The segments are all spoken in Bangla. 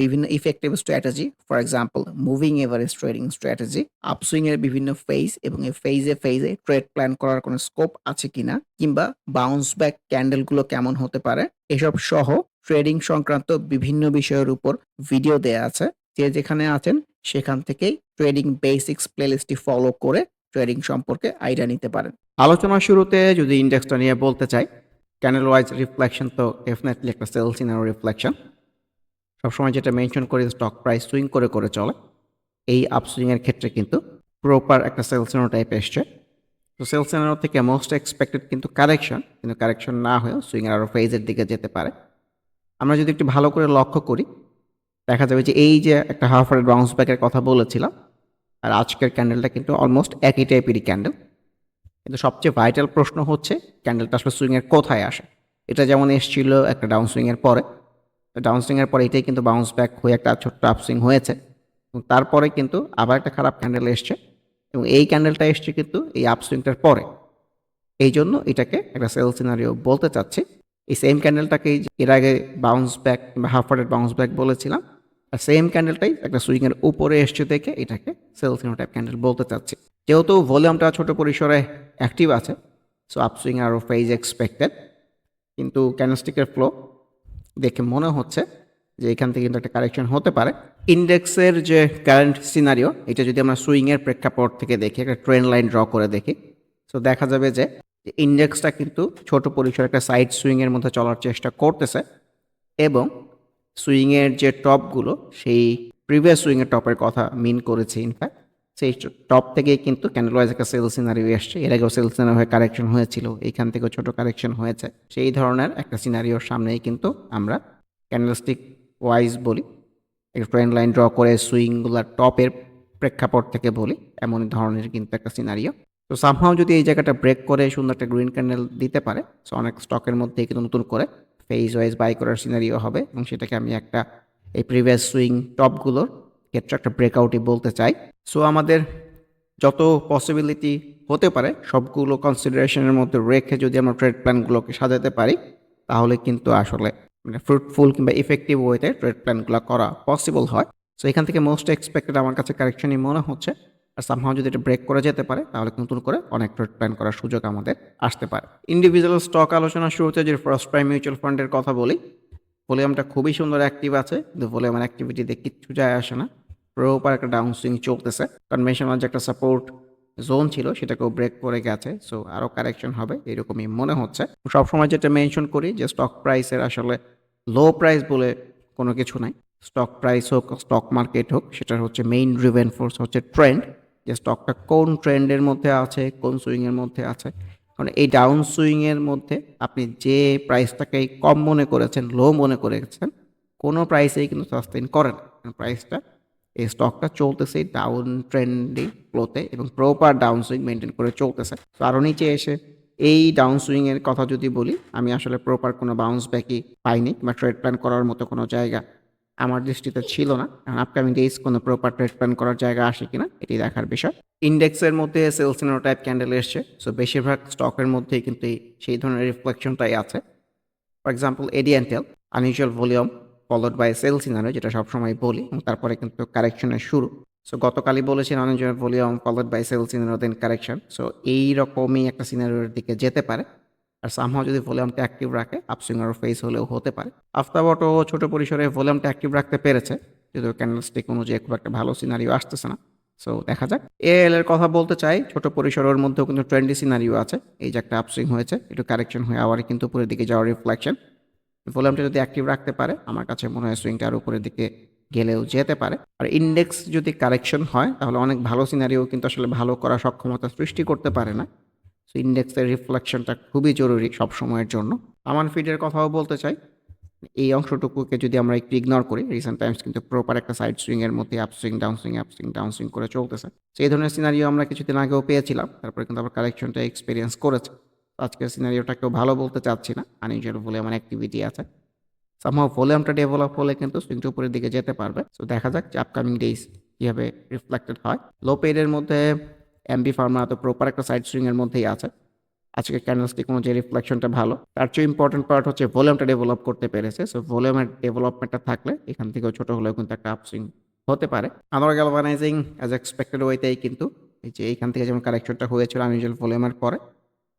বিভিন্ন effective strategy, for example moving average trading strategy, upswing এর বিভিন্ন ফেজ এবং এই ফেজে, ফেজে ট্রেড প্ল্যান করার কোনো স্কোপ আছে কিনা কিংবা বাউন্স ব্যাক ক্যান্ডেলগুলো কেমন হতে পারে, এসব সহ ট্রেডিং সংক্রান্ত বিভিন্ন বিষয়ের উপর ভিডিও দেয়া আছে। যে যেখানে আছেন সেখান থেকেই ট্রেডিং বেসিক্স প্লেলিস্টটি ফলো করে ট্রেডিং সম্পর্কে আইডিয়া নিতে পারেন। আলোচনার শুরুতে যদি ইন্ডেক্সটা নিয়ে বলতে চাই, ক্যান্ডেল ওয়াইজ রিফ্লেকশন তো ডেফিনেটলি একটা সেল সিনারিও রিফ্লেকশন। সবসময় যেটা মেনশন করি স্টক প্রাইস সুইং করে, করে চলে। এই আপসুইং এর ক্ষেত্রে কিন্তু প্রপার একটা সেল সিনারিও টাইপ এসছে। তো সেল সিনারিও থেকে মোস্ট এক্সপেক্টেড কিন্তু কারেকশন, কিন্তু কারেকশন না হয়েও সুইং আরও আরও ফেজের দিকে যেতে পারে। আমরা যদি একটু ভালো করে লক্ষ্য করি, দেখা যাবে যে এই যে একটা হাফ রেড বাউন্স ব্যাকের কথা বলেছিলাম, আর আজকের ক্যান্ডেলটা কিন্তু অলমোস্ট একই টাইপেরই ক্যান্ডেল। কিন্তু সবচেয়ে ভাইটাল প্রশ্ন হচ্ছে ক্যান্ডেলটা আসলে সুইংয়ের কোথায় আসে? এটা যেমন এসছিল একটা ডাউন সুইংয়ের পরে। ডাউন সুইং পরে এটাই কিন্তু বাউন্স ব্যাক হয়ে একটা ছোট্ট আপসুইং হয়েছে। এবং তারপরে কিন্তু আবার একটা খারাপ ক্যান্ডেল এসছে এবং এই ক্যান্ডেলটা এসছে কিন্তু এই আপসুইংটার পরে। এই জন্য এটাকে একটা সেল সিনারিও বলতে চাচ্ছি। এই সেম ক্যান্ডেলটাকেই এর আগে বাউন্স ব্যাক কিংবা হাফ রেড বাউন্স ব্যাক বলেছিলাম। আর সেম ক্যান্ডেলটাই একটা সুইংয়ের উপরে এসছে দেখে এটাকে সেল সিনারিও টাইপ ক্যান্ডেল বলতে চাচ্ছি। যেহেতু ভলিউমটা ছোট পরিসরে অ্যাক্টিভ আছে, সো আপসুইং আরও ফেজ এক্সপেক্টেড। কিন্তু ক্যান্ডেলস্টিকের ফ্লো দেখে মনে হচ্ছে যে এখান থেকে কিন্তু একটা কারেকশন হতে পারে। ইন্ডেক্সের যে কারেন্ট সিনারিও এটা যদি আমরা সুইংয়ের প্রেক্ষাপট থেকে দেখি, একটা ট্রেন লাইন ড্র করে দেখি, সো দেখা যাবে যে ইন্ডেক্সটা কিন্তু ছোট পরিসরে একটা সাইড সুইংয়ের মধ্যে চলার চেষ্টা করতেছে এবং সুইংয়ের যে টপগুলো সেই প্রিভিয়াস সুইংয়ের টপের কথা মিন করেছে ইনফ্যাক্ট। সেই টপ থেকেই কিন্তু ক্যান্ডেল ওয়াইজ একটা সেল সিনারিও এসছে। এর আগেও সেল সিনারিও হয়ে কারেকশন হয়েছিল। এইখান থেকেও ছোট কারেকশন হয়েছে। সেই ধরনের একটা সিনারিওর সামনেই কিন্তু আমরা ক্যান্ডেলস্টিক ওয়াইজ বলি। একটা ট্রেন্ড লাইন ড্র করে সুইংগুলার টপের প্রেক্ষাপট থেকে বলি। এমন ধরনের কিন্তু একটা সিনারিও। তো সামহাও যদি এই জায়গাটা ব্রেক করে সুন্দর একটা গ্রিন ক্যান্ডেল দিতে পারে, সো অনেক স্টকের মধ্যেই কিন্তু নতুন করে ফেজ ওয়াইজ বাই করার সিনারিও হবে এবং সেটাকে আমি একটা এই প্রিভিয়াস সুইং টপগুলোর ক্ষেত্রে একটা ব্রেকআউটই বলতে চাই। সো আমাদের যত পসিবিলিটি হতে পারে সবগুলো কনসিডারেশনের মধ্যে রেখে যদি আমরা ট্রেড প্ল্যানগুলোকে সাজাতে পারি, তাহলে কিন্তু আসলে মানে ফ্রুটফুল কিংবা ইফেক্টিভ ওয়েতে ট্রেড প্ল্যানগুলো করা পসিবল হয়। সো এখান থেকে মোস্ট এক্সপেক্টেড আমার কাছে কারেকশনই মনে হচ্ছে। আর সামহাও যদি এটা ব্রেক করে যেতে পারে, তাহলে নতুন করে অনেক ট্রেড প্ল্যান করার সুযোগ আমাদের আসতে পারে। ইন্ডিভিজুয়াল স্টক আলোচনার শুরুতে যে ফার্স্ট প্রাইম মিউচুয়াল ফান্ডের কথা বলি, ভলিউমটা খুবই সুন্দর অ্যাক্টিভ আছে। কিন্তু ভলিউমের অ্যাক্টিভিটিতে কিচ্ছু যায় আসে না। প্রপার একটা ডাউন সুইং চলতেছে। কনভেনশনাল যে একটা সাপোর্ট জোন ছিল সেটাকেও ব্রেক করে গেছে। সো আরও কারেকশন হবে এরকমই মনে হচ্ছে। সবসময় যেটা মেনশন করি যে স্টক প্রাইসের আসলে লো প্রাইস বলে কোনো কিছু নাই। স্টক প্রাইস হোক, স্টক মার্কেট হোক, সেটার হচ্ছে মেইন ড্রিভেন ফোর্স হচ্ছে ট্রেন্ড। যে স্টকটা কোন ট্রেন্ডের মধ্যে আছে, কোন সুইংয়ের মধ্যে আছে। কারণ এই ডাউন সুইংয়ের মধ্যে আপনি যে প্রাইসটাকে কম মনে করেছেন, লো মনে করেছেন, কোনো প্রাইসেই কিন্তু সাস্টেইন করে না। প্রাইসটা এই স্টকটা চলতেছে ডাউন ট্রেন্ডি ফ্লোতে এবং প্রপার ডাউন সুইং মেনটেন করে চলতেছে। তো আরও নিচে এসে এই ডাউন সুইংয়ের কথা যদি বলি, আমি আসলে প্রপার কোনো বাউন্স ব্যাকই পাইনি বা ট্রেড প্ল্যান করার মতো কোনো জায়গা আমার দৃষ্টিতে ছিল না। কারণ আপকামিং ডেইজ কোনো প্রপার ট্রেড প্ল্যান করার জায়গা আসে কিনা এটি দেখার বিষয়। ইন্ডেক্সের মধ্যে সেল সিনারিও টাইপ ক্যান্ডেল এসছে। সো বেশিরভাগ স্টকের মধ্যেই কিন্তু সেই ধরনের রিফ্লেকশনটাই আছে। For example এডিএনটেল unusual volume followed by sell scenario যেটা সবসময় বলি, এবং তারপরে কিন্তু কারেকশনের শুরু। সো গতকালই বলেছি unusual volume followed by sell scenario then correction. So এইরকমই একটা সিনারিওর দিকে যেতে পারে। আর সামহাও যদি ভলিউমটা অ্যাক্টিভ রাখে আপসুইং আর ফেস হলেও হতে পারে আফতাবটও ছোট পরিসরে ভলিউমটা অ্যাক্টিভ রাখতে পেরেছে যদিও ক্যান্ডেলস্টিক অনুযায়ী খুব একটা ভালো সিনারিও আসতেছে না সো দেখা যাক এএল এর কথা বলতে চাই, ছোট পরিসরের মধ্যেও কিন্তু ট্রেন্ডি সিনারিও আছে এই যে একটা আপসুইং হয়েছে, একটু কারেকশন হয়ে আবার কিন্তু উপরের দিকে যাওয়ার রিফ্লেকশন ভলিউমটা যদি অ্যাক্টিভ রাখতে পারে, আমার কাছে মনে হয় সুইংটা আর উপরের দিকে গেলেও যেতে পারে। আর ইন্ডেক্স যদি কারেকশন হয়, তাহলে অনেক ভালো সিনারিও কিন্তু আসলে ভালো করার সক্ষমতা সৃষ্টি করতে পারে না। সো ইন্ডেক্সের রিফ্লেকশনটা খুবই জরুরি সব সময়ের জন্য। আমান ফিডের কথাও বলতে চাই। এই অংশটুকুকে যদি আমরা একটু ইগনোর করি রিসেন্ট টাইমস কিন্তু প্রপার একটা সাইড সুইং এর মধ্যে up swing down swing up swing down swing করে চলতেছে। সেই ধরনের সিনারিও আমরা কিছুদিন আগেও পেয়েছিলাম, তারপরে কিন্তু আবার কারেকশনটা এক্সপিরিয়েন্স করেছে। আজকের সিনারিওটা কেউ ভালো বলতে চাচ্ছি না। আনইউজুয়াল আমার অ্যাক্টিভিটি আছে। সামহাও ভলিউমটা ডেভেলপ হলে কিন্তু সুইংটা উপরের দিকে যেতে পারবে। সো দেখা যাক যে আপকামিং ডেজ কীভাবে রিফ্লেক্টেড হয়। লো পেডের মধ্যে এমবি ফার্মা তো প্রপার একটা সাইড সুইং এর মধ্যেই আছে। আজকে ক্যান্ডেলস্টিক যে রিফ্লেকশনটা ভালো। তার চেয়ে ইম্পর্টেন্ট পার্ট হচ্ছে ভলিউমটা ডেভেলপ করতে পেরেছে। সো ভলিউমের ডেভেলপমেন্টটা থাকলে এখান থেকেও ছোট হলেও কিন্তু একটা আপসুইং হতে পারে। আনোয়ার গ্যালভানাইজিং অ্যাজ এক্সপেক্টেড ওয়েতেই কিন্তু এই যে এইখান থেকে যেমন কারেকশনটা হয়েছিল আনইউজুয়াল ভলিউমের পরে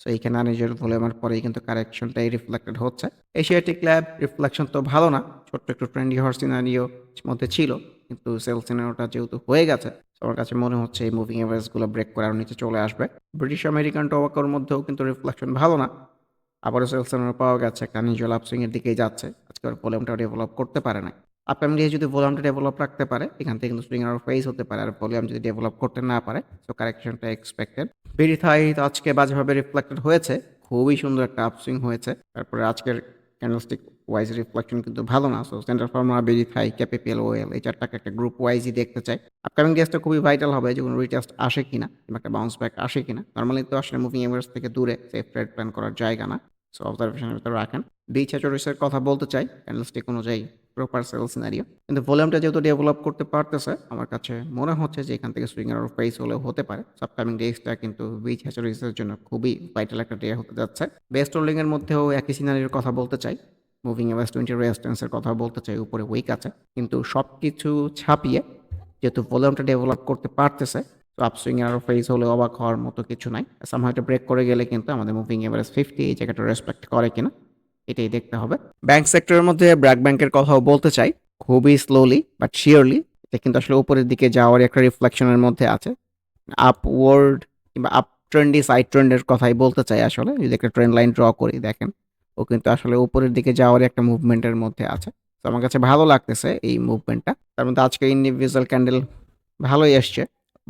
সো এইখানে আনইউজুয়াল ভলিউমের পরেই কিন্তু কারেকশনটাই রিফ্লেক্টেড হচ্ছে। এশিয়াটিক ল্যাব রিফ্লেকশন তো ভালো না। ছোট্ট একটু ট্রেন্ডি হওয়ার সিনারিও মধ্যে ছিল, কিন্তু সেল সিনারিওটা যেহেতু হয়ে গেছে আমার কাছে মনে হচ্ছে এই মুভিং এভারেজগুলো ব্রেক করে আরও নিচে চলে আসবে। ব্রিটিশ আমেরিকান টোবাকোর মধ্যেও কিন্তু রিফ্লেকশন ভালো না। আবারও সেল সিনারিও পাওয়া গেছে, একটা নিজুয়াল আপসুইংয়ের দিকেই যাচ্ছে। আজকে ওর ভলিউমটা ডেভেলপ করতে পারে না আপকামিং দিয়ে যদি ভলিউমটা ডেভেলপ রাখতে পারে, এখান থেকে কিন্তু সুইং আরও ফেস হতে পারে, আর ভলিউম যদি ডেভেলপ করতে না পারে সো কারেকশনটা এক্সপেক্টেড বেরিথাই তো আজকে বাজেভাবে রিফ্লেক্টেড হয়েছে, খুবই সুন্দর একটা আপসুইং হয়েছে, তারপরে আজকের ক্যান্ডেলস্টিক ওয়াইজ রিফ্লেকশন কিন্তু ভালো না সো সেন্টার ফর্মার বেরিথাই ক্যাপিপিএল ওয়েল এই চারটাকে একটা গ্রুপ ওয়াইজই দেখতে চাই। আপকামিং ডেজটা খুবই ভাইটাল হবে যে কোনো রিটেস্ট আসে কিনা, কিংবা একটা বাউন্স ব্যাক আসে কিনা। নর্মালি তো আসলে মুভিং এভারেজ থেকে দূরে সেফ ট্রেড প্ল্যান করার জায়গা না সো অবজারভেশনের ভিতরে রাখেন। বিচ হ্যাচরিসের কথা বলতে চাই ক্যান্ডেলস্টিক অনুযায়ী প্রপার সেল সিনারিও কিন্তু ভলিউমটা যেহেতু ডেভেলপ করতে পারতেছে, আমার কাছে মনে হচ্ছে যে এখান থেকে সুইং আরও ফেস হলেও হতে পারে। আপকামিং ডেজটা কিন্তু বিচ হ্যাচরিসের জন্য খুবই ভাইটাল একটা ডে হতে যাচ্ছে। বেস্ট হোল্ডিংয়ের মধ্যেও একই সিনারির কথা বলতে চাই। মুভিং এভারেজ টোয়েন্টি রেজিস্ট্যান্সের কথা বলতে চাই, উপরে উইক আছে। কিন্তু সব কিছু ছাপিয়ে যেহেতু ভলিউমটা ডেভেলপ করতে পারতেছে, তো আপসুইং আরও ফেস হলে অবাক হওয়ার মতো কিছু নাই। সামহাও এটা ব্রেক করে গেলে কিন্তু আমাদের মুভিং এভারেজ ফিফটি এই জায়গাটা রেসপেক্ট করে কিনা। এটাই দেখতে হবে। ব্যাংক সেক্টরের মধ্যে ব্র্যাক ব্যাংকের কথাও বলতে চাই। খুবই স্লোলি বাট শিওরলি এটা কিন্তু আসলে উপরের দিকে যাওয়ার একটা রিফ্লেকশনের মধ্যে আছে। আপওয়ার্ড কিংবা আপ ট্রেন্ডি সাইড ট্রেন্ডের কথাই বলতে চাই আসলে। যদি একটা ট্রেন্ড লাইন ড্র করি, দেখেন, ও কিন্তু আসলে উপরের দিকে যাওয়ার একটা মুভমেন্টের মধ্যে আছে। তো আমার কাছে ভালো লাগতেছে এই মুভমেন্টটা তার মধ্যে আজকে ইন্ডিভিজুয়াল ক্যান্ডেল ভালোই এসছে।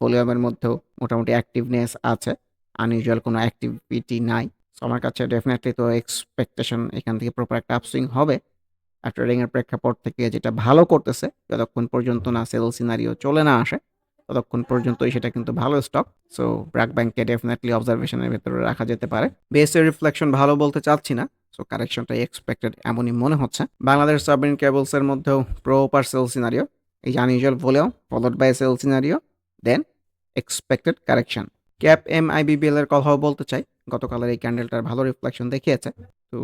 ভলিউমের মধ্যেও মোটামুটি অ্যাক্টিভনেস আছে। আনইউজুয়াল কোনো অ্যাক্টিভিটি নাই। আমার কাছে ডেফিনেটলি তো এক্সপেকটেশন এখান থেকে প্রপার একটা আপসুইং হবে। আর ট্রেডিংয়ের প্রেক্ষাপট থেকে যেটা ভালো করতেছে, যতক্ষণ পর্যন্ত না সেল সিনারিও চলে না আসে, ততক্ষণ পর্যন্তই সেটা কিন্তু ভালো স্টক সো ব্র্যাক ব্যাংককে ডেফিনেটলি অবজারভেশনের ভেতরে রাখা যেতে পারে। বেসের রিফ্লেকশন ভালো বলতে চাচ্ছি না। সো কারেকশনটাই এক্সপেক্টেড এমনই মনে হচ্ছে। বাংলাদেশ সাবমেরিন কেবলসের মধ্যেও প্রপার সেল সিনারিও এই unusual volume followed by sell scenario then expected correction cap M I IBBL এর কথাও বলতে চাই। গতকালের এই ক্যান্ডেলটার ভালো রিফ্লেকশন দেখিয়েছে। তো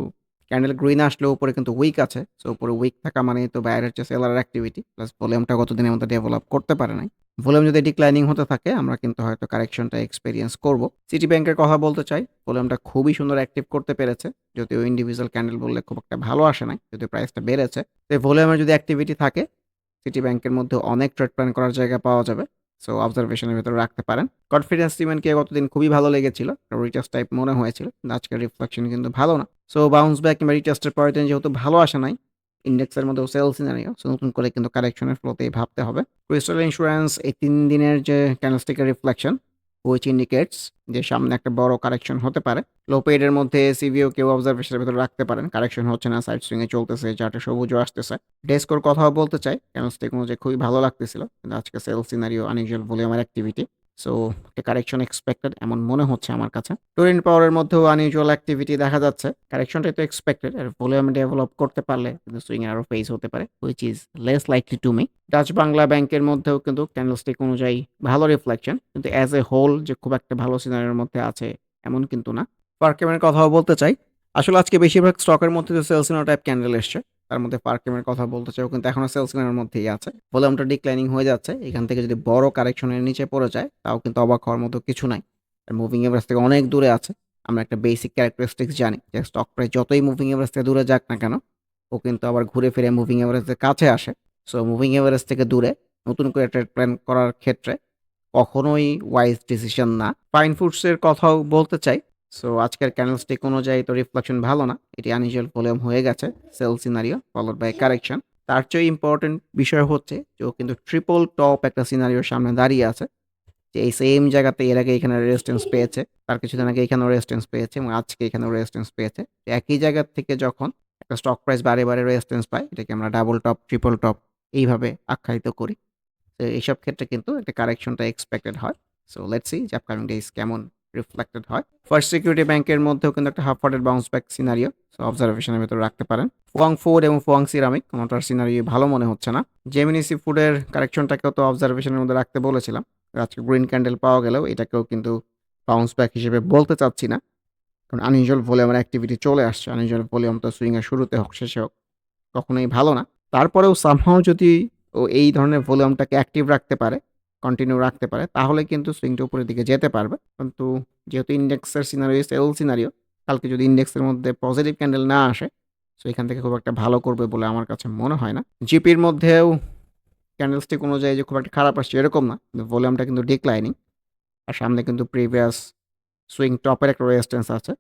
ক্যান্ডেল গ্রিন আসলে উপরে কিন্তু উইক আছে। সো উপরে উইক থাকা মানে তো বাইরে হচ্ছে সেলার অ্যাক্টিভিটি প্লাস ভলিউমটা গতদিনের মধ্যে ডেভেলপ করতে পারে নাই। ভলিউম যদি ডিক্লাইনিং হতে থাকে, আমরা কিন্তু হয়তো কারেকশনটা এক্সপিরিয়েন্স করব। সিটি ব্যাংকের কথা বলতে চাই ভলিউমটা খুবই সুন্দর অ্যাক্টিভ করতে পেরেছে। যদিও ইন্ডিভিজুয়াল ক্যান্ডেল বললে খুব একটা ভালো আসে নাই যদি প্রাইসটা বেড়েছে। তো ভলিউমের যদি অ্যাক্টিভিটি থাকে সিটি ব্যাংকের মধ্যে অনেক ট্রেড প্ল্যান করার জায়গা পাওয়া যাবে। সো অবজারভেশনের ভেতরে রাখতে পারেন। কনফিডেন্স সিমেন্টকে গতদিন খুবই ভালো লেগেছিল। রিটার্স টাইপ মনে হয়েছিল। আজকের রিফ্লেকশন কিন্তু ভালো না। সো বাউন্স ব্যাক কিংবা রিটার্সের পরের দিন যেহেতু ভালো আসে নাই ইন্ডেক্সের মধ্যেও সেল সিনারিও সো নতুন করে কিন্তু কারেকশনের ফ্লোতেই ভাবতে হবে। ক্রিস্টাল ইন্স্যুরেন্স এই তিন দিনের যে ক্যানস্টিকের রিফ্লেকশন উইচ ইন্ডিকেটস যে সামনে একটা বড় কারেকশন হতে পারে। লো পেডের মধ্যে সিভিও কেউ অবজারভেশনের ভিতরে রাখতে পারেন। কারেকশন হচ্ছে না সাইড সুইংয়ে চলতেছে চারটে সবুজও আসতেছে। ডেস্কোর কথাও বলতে চাই। কেন স্টেক অনুযায়ী খুবই ভালো লাগতেছিল। কিন্তু আজকে সেল সিনারিও আনইউজুয়াল ভলিউমের অ্যাক্টিভিটি সো একটা কারেকশন এক্সপেক্টেড এমন মনে হচ্ছে আমার কাছে। টোরিন পাওয়ারের মধ্যেও আনইউজুয়াল অ্যাক্টিভিটি দেখা যাচ্ছে। কারেকশনটাই তো এক্সপেক্টেড আর ভলিউম ডেভেলপ করতে পারলে কিন্তু সুইং আরও ফেস হতে পারে which is less likely to me Dutch Bangla ব্যাংকের মধ্যেও কিন্তু ক্যান্ডেলস্টিক অনুযায়ী ভালো রিফ্লেকশন কিন্তু অ্যাজ এ হোল যে খুব একটা ভালো সিনারির মধ্যে আছে, এমন কিন্তু না। পার্কেমের কথাও বলতে চাই, আসলে আজকে বেশিরভাগ স্টকের মধ্যে যে সেলসিনো টাইপ ক্যান্ডেল এসছে। তার মধ্যে পার্কেমের কথা বলতে চাই কিন্তু এখনও সেলসিনের মধ্যেই আছে। ভলিউমটা ডিক্লাইনিং হয়ে যাচ্ছে, এখান থেকে যদি বড় কারেকশনের নিচে পড়ে যায়, তাও কিন্তু অবাক হওয়ার মতো কিছু নাই। আর মুভিং এভারেজ থেকে অনেক দূরে আছে, আমরা একটা বেসিক ক্যারেক্টারিস্টিক্স জানি, যে স্টক প্রাইস যতই মুভিং এভারেজ থেকে দূরে যাক না কেন, ও কিন্তু আবার ঘুরে ফিরে মুভিং এভারেজের কাছে আসে। সো মুভিং এভারেজ থেকে দূরে, নতুন করে ট্রেড প্ল্যান করার ক্ষেত্রে কখনোই ওয়াইজ ডিসিশন না। ফাইন ফুডসের কথাও বলতে চাই সো আজকের ক্যানেলস্টিক অনুযায়ী তো রিফ্লেকশন ভালো না, এটি আনইউজুয়াল ভলিউম হয়ে গেছে sell scenario followed by correction তার চেয়ে ইম্পর্টেন্ট বিষয় হচ্ছে যে ও কিন্তু ট্রিপল টপ একটা সিনারিওর সামনে দাঁড়িয়ে আছে, যে এই সেম জায়গাতে এর আগে এখানে রেজিস্ট্যান্স পেয়েছে, তার কিছুদিন আগে এখানেও রেজিস্ট্যান্স পেয়েছে এবং আজকে এখানেও রেজিস্ট্যান্স পেয়েছে। একই জায়গা থেকে যখন একটা স্টক প্রাইস বারে বারে রেজিস্ট্যান্স পায়, এটাকে আমরা ডাবল টপ ট্রিপল টপ এইভাবে আখ্যায়িত করি। তো এইসব ক্ষেত্রে কিন্তু একটা কারেকশনটা এক্সপেক্টেড হয়। সো লেটস সি যে আপকামিং ডেজ কেমন রিফ্লেক্টেড হয়। ফার্স্ট সিকিউরিটি ব্যাংকের মধ্যেও কিন্তু একটা হাফ ফার্টেড বাউন্স ব্যাক সিনারিও অবজারভেশনের ভেতরে রাখতে পারেন। ফুয়াং ফুড এবং ফুয়াং সিরামিক কোনোটার সিনারিও ভালো মনে হচ্ছে না। জেমিনি সি ফুডের কারেকশনটাকেও তো অবজারভেশনের মধ্যে রাখতে বলেছিলাম। আজকে গ্রিন ক্যান্ডেল পাওয়া গেলেও এটাকেও কিন্তু বাউন্স ব্যাক হিসেবে বলতে চাচ্ছি না। কারণ আনইউজুয়াল ভলিউমের অ্যাক্টিভিটি চলে আসছে। আনইউজুয়াল ভলিউম তো সুইংয়ের শুরুতে হোক, শেষে হোক, কখনোই ভালো না। তারপরেও সামহাও যদি ও এই ধরনের ভলিউমটাকে অ্যাক্টিভ রাখতে পারে কন্টিনিউ রাখতে পারে, তাহলে কিন্তু সুইংটা উপরের দিকে যেতে পারবে। কিন্তু যেহেতু ইন্ডেক্সের সিনারিও সেল সিনারিও কালকে যদি ইন্ডেক্সের মধ্যে পজিটিভ ক্যান্ডেল না আসে সো এখান থেকে খুব একটা ভালো করবে বলে আমার কাছে মনে হয় না। জিপির মধ্যেও ক্যান্ডেলস্টিক অনুযায়ী যে খুব একটা খারাপ আসছে এরকম না, কিন্তু ভলিউমটা কিন্তু ডিক্লাইনিং আর সামনে কিন্তু প্রিভিয়াস সুইং টপের একটা রেজিস্ট্যান্স আছে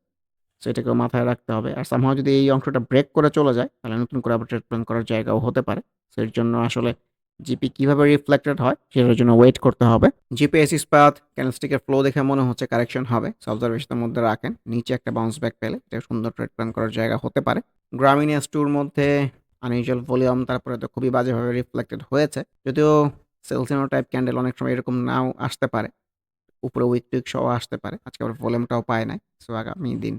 সো এটাকেও মাথায় রাখতে হবে। আর সামহাও যদি এই অংশটা ব্রেক করে চলে যায়, তাহলে নতুন করে আবার ট্রেড প্ল্যান করার জায়গাও হতে পারে। সো এর জন্য আসলে জিপি কীভাবে রিফ্লেক্টেড হয় সেটার জন্য ওয়েট করতে হবে। জিপিএস ইস্পাত ক্যান্ডেলস্টিকের ফ্লো দেখে মনে হচ্ছে কারেকশন হবে। অবজারভেশনের মধ্যে রাখেন। নিচে একটা বাউন্স ব্যাক পেলে এটা সুন্দর ট্রেড প্ল্যান করার জায়গা হতে পারে। গ্রামিনিয়াস টুর মধ্যে আনইউজুয়াল ভলিউম তারপরে তো খুবই বাজেভাবে রিফ্লেক্টেড হয়েছে। যদিও সেলসিনো টাইপ ক্যান্ডেল অনেক সময় এরকম নাও আসতে পারে। উপরে উইক টুইক সহ আসতে পারে। আজকে আবার ভলিউমটাও পায় নাই। সো আগামী দিন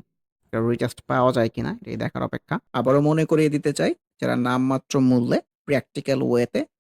রিচার্জ পাওয়া যায় কিনা, এটাই দেখার অপেক্ষা। আবারও মনে করিয়ে দিতে চাই, যারা নামমাত্র মূল্যে প্র্যাকটিক্যাল ওয়েতে